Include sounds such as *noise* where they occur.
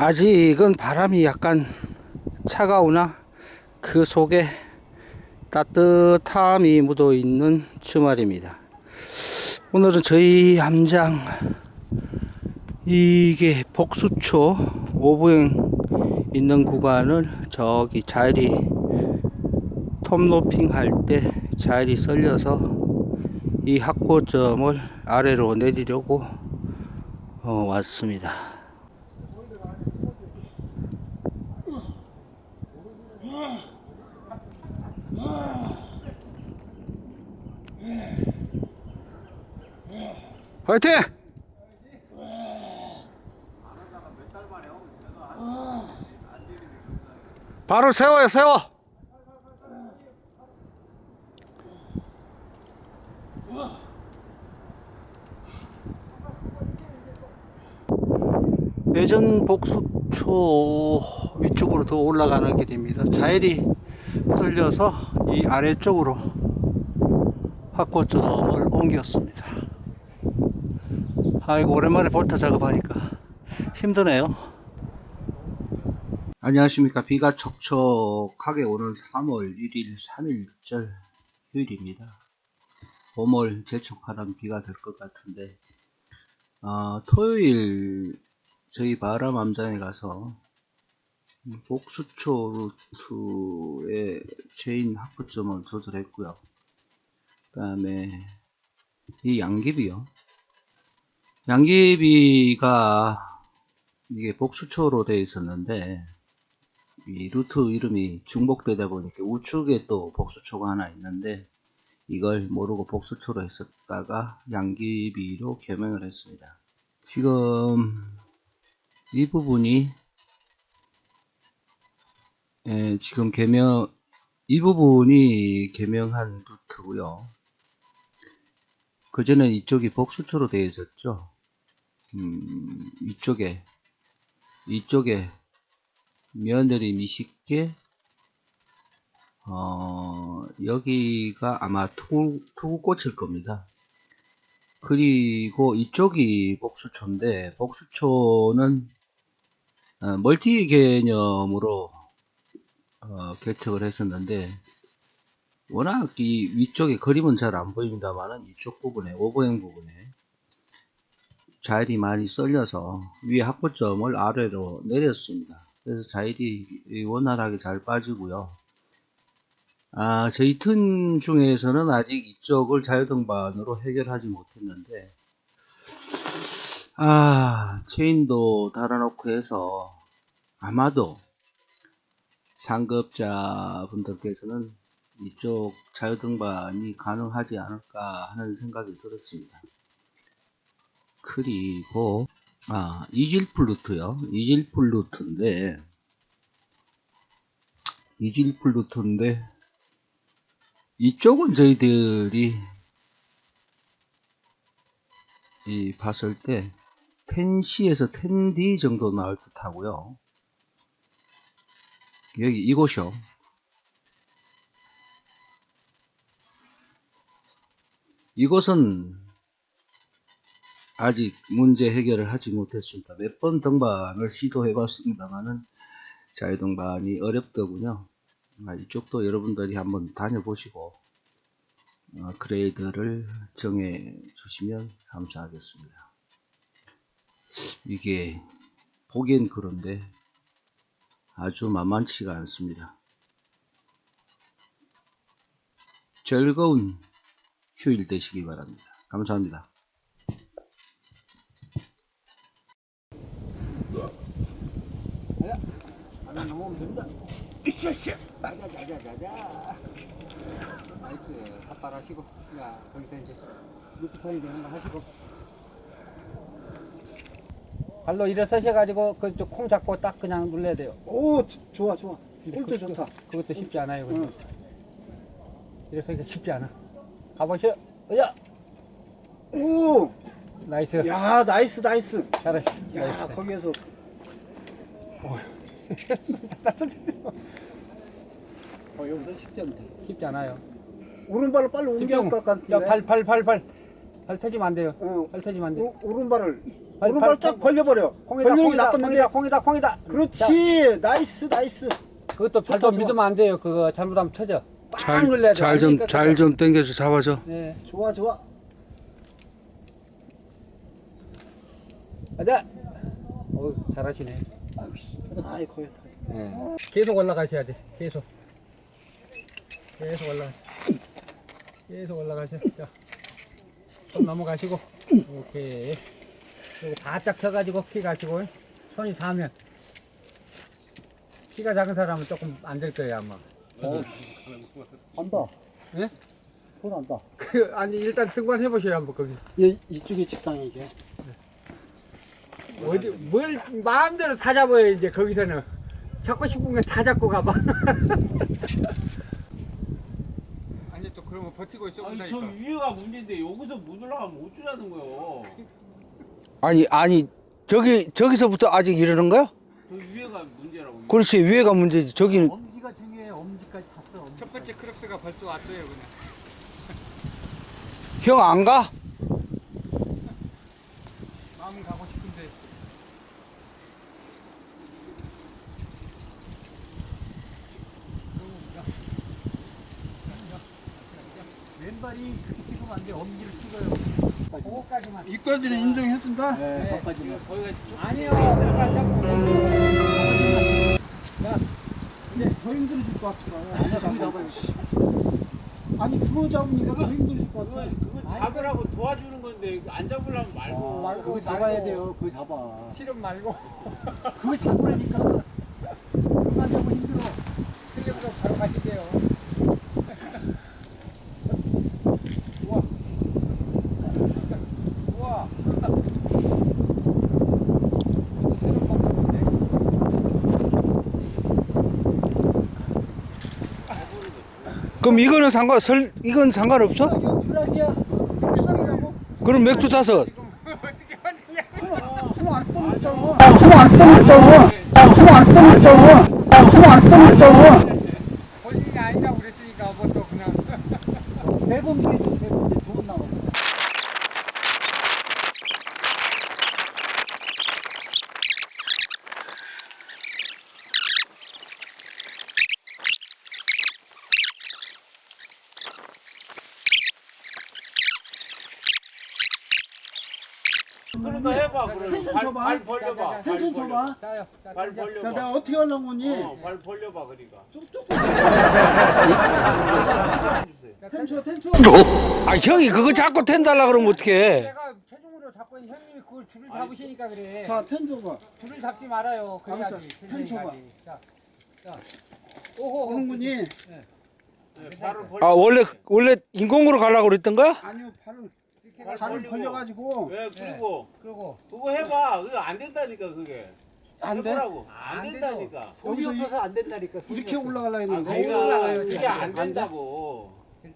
아직은 바람이 약간 차가우나 그 속에 따뜻함이 묻어 있는 주말입니다. 오늘은 저희 함장 이게 복수초 오부행 있는 구간을 저기 자일이 톱로핑 할 때 자일이 썰려서 이 학고점을 아래로 내리려고 어, 왔습니다. 화이팅! 바로 세워요 세워! 예전 복수초 위쪽으로 더 올라가는 길입니다. 자일이 썰려서 이 아래쪽으로 확고점을 옮겼습니다 아이고 오랜만에 볼타 작업하니까 힘드네요. 안녕하십니까. 비가 촉촉하게 오는 3월 1일 3일절 휴일입니다. 봄을 재촉하는 비가 될 것 같은데 어, 토요일 저희 바람 암장에 가서 복수초 루트의 체인 확보점을 조절했고요. 그 다음에 이 양귀비요 양귀비가 이게 복수초로 되어 있었는데 이 루트 이름이 중복되다 보니까 우측에 또 복수초가 하나 있는데 이걸 모르고 복수초로 했었다가 양귀비로 개명을 했습니다. 지금 이 부분이 예, 지금 개명 이 부분이 개명한 루트고요. 그전에 이쪽이 복수초로 되어 있었죠. 음, 이쪽에 이쪽에 며느리 쉽게 어, 여기가 아마 투구, 투구꽃일 겁니다. 그리고 이쪽이 복수초인데 복수초는 어, 멀티 개념으로 어, 개척을 했었는데 워낙 이 위쪽에 그림은 잘 안 보입니다만은 이쪽 부분에 오버행 부분에 자일이 많이 썰려서 위에 학보점을 아래로 내렸습니다. 그래서 자일이 원활하게 잘 빠지고요. 아, 저희 튼 중에서는 아직 이쪽을 자유등반으로 해결하지 못했는데, 아, 체인도 달아놓고 해서 아마도 상급자 분들께서는 이쪽 자유등반이 가능하지 않을까 하는 생각이 들었습니다. 그리고 아 이질플루트요. 이질플루트인데 이질플루트인데 이쪽은 저희들이 이 봤을 때 10C에서 10D 정도 나올 듯 하고요. 여기 이곳이요. 이곳은 아직 문제 해결을 하지 못했습니다. 몇 번 등반을 시도해 봤습니다만은 자유등반이 어렵더군요. 아, 이쪽도 여러분들이 한번 다녀보시고 어, 그레이드를 정해 주시면 감사하겠습니다. 이게 보기엔 그런데 아주 만만치가 않습니다. 즐거운 휴일 되시기 바랍니다. 감사합니다. 가면 넘어오면 됩니다. 으쌰으쌰. 자자자자자. 나이스. 핫발 하시고. 야, 거기서 이제 루트 턴이 되는 거 하시고. 발로 일어서셔가지고 그쪽 콩 잡고 딱 그냥 눌러야 돼요. 오, 지- 좋아, 좋아. 홀도 좋다. 그것도 쉽지 않아요. 응. 그죠? 일어서기가 쉽지 않아. 가보셔. 야, 오, 나이스. 야, 나이스, 나이스. 잘하시. 야, 나이스. 거기에서 *laughs* 어, 여기서 쉽지 않다. 쉽지 않아요. 오른발을 빨리 옮겨야 집중. 할것 야, 같은데. 발, 발, 발, 발. 발 터지면 안 돼요. 어, 발 터지면 안 돼. 오, 오른발을 발, 오른발 발쫙 터- 벌려버려. 콩이다, 벌리는 게 콩이다, 낫겠는데. 콩이다, 콩이다, 콩이다. 그렇지. 나이스, 나이스. 그것도 발도 좋다, 좋아. 믿으면 안 돼요. 그거 잘못하면 터져. 잘, 빵 눌러야 돼. 잘 좀, 완전히 잘좀 당겨줘, 잡아줘. 네. 좋아, 좋아. 가자. 어, 잘하시네. 아이, 거의 다. 네. 계속 올라가셔야 돼. 계속. 계속 올라가. 계속 올라가셔. 자, 손 넘어가시고. 오케이. 그리고 바짝 서가지고 키 가시고. 손이 닿으면. 키가 작은 사람은 조금 안 될 거예요, 아마. 안다. 예? 손 안다. 그, 아니, 일단 등반 해보셔요, 한번 거기. 얘, 이쪽이 직상이 이게. 어디, 뭘 마음대로 다 잡아요, 이제 거기서는. 잡고 싶은 게다 잡고 가봐. *laughs* 그러면 버티고 있어 아니 저 위에가 문제인데 여기서 못 올라가면 어쩌자는 거요? 아니, 아니, 저기, 저기서부터 아직 이러는 거야? 저 위에가 문제라고. 그렇지, 위에가 문제지. 저기는. 엄지가 중요해. 엄지까지 갔어. 엄지. 첫 번째 크록스가 벌써 왔어요, 그냥. 형 안 가? 마음은 가고 싶은데. 왼발이 그렇게 찍으면 안 돼. 엄지를 찍어요. 그거까지만. 이까지는 인정해준다. 네. 거기까지만. 거기가 좀 아니요, 잠깐, 잠깐. 근데 더 힘들어질 것 같더라. 아니야, 저기 잡아요. 아니, 그거 잡으니까 더 힘들어질 것 같아. 그거 잡으라고 도와주는 건데 안 잡으려면 말고. 말고, 그거 잡아야 말고. 돼요. 그거 잡아. 실험 말고. 그거 잡으라니까. 그만 잡으면 힘들어. 실력으로 바로 가실게요. 우와. 우와. 새로운 방법인데? 그럼 이거는 상관, 설, 이건 상관없어? 이거 드라기야. 드라기라고? 그럼 맥주 타서. 손안 떨어졌잖아. 손안 떨어졌잖아. 손안 떨어졌잖아. 손안 떨어졌잖아. 본인이 아니라고 그랬으니까 뭐또 그냥. 대본 뒤에 좀 대본 뒤에 좋은 나와. 그러니까 해봐 그러면 텐션 발, 줘봐. 발 벌려봐. 발 텐션 벌려. 줘봐. 발 자, 벌려봐. 자, 내가 어떻게 하려고 하니? 어, 발 벌려봐 그러니까. 쭉쭉. 자, 텐션, 텐션. 아, 형이 그거 자꾸 텐 달라 그러면 어떡해. 내가 체중으로 잡고 있는 형님이 그걸 줄을 잡으시니까 그래. 자, 텐 줘봐. 줄을 잡지 말아요. 그래야지. 텐. 가지. 자, 자. 오호. 홍군이 네, 발을 벌려. 아, 원래, 원래 인공으로 가려고 그랬던 거야? 아니요 발을 발 발을. 벌려가지고 왜 그리고 그리고 그거 해봐. 그거 안 된다니까 그게. 안 돼. 해보라고. 안, 안 된다니까. 여기서 이- 안 된다니까. 이렇게 올라가려 아, 했는데 올라가요. 그게 안안 된다고.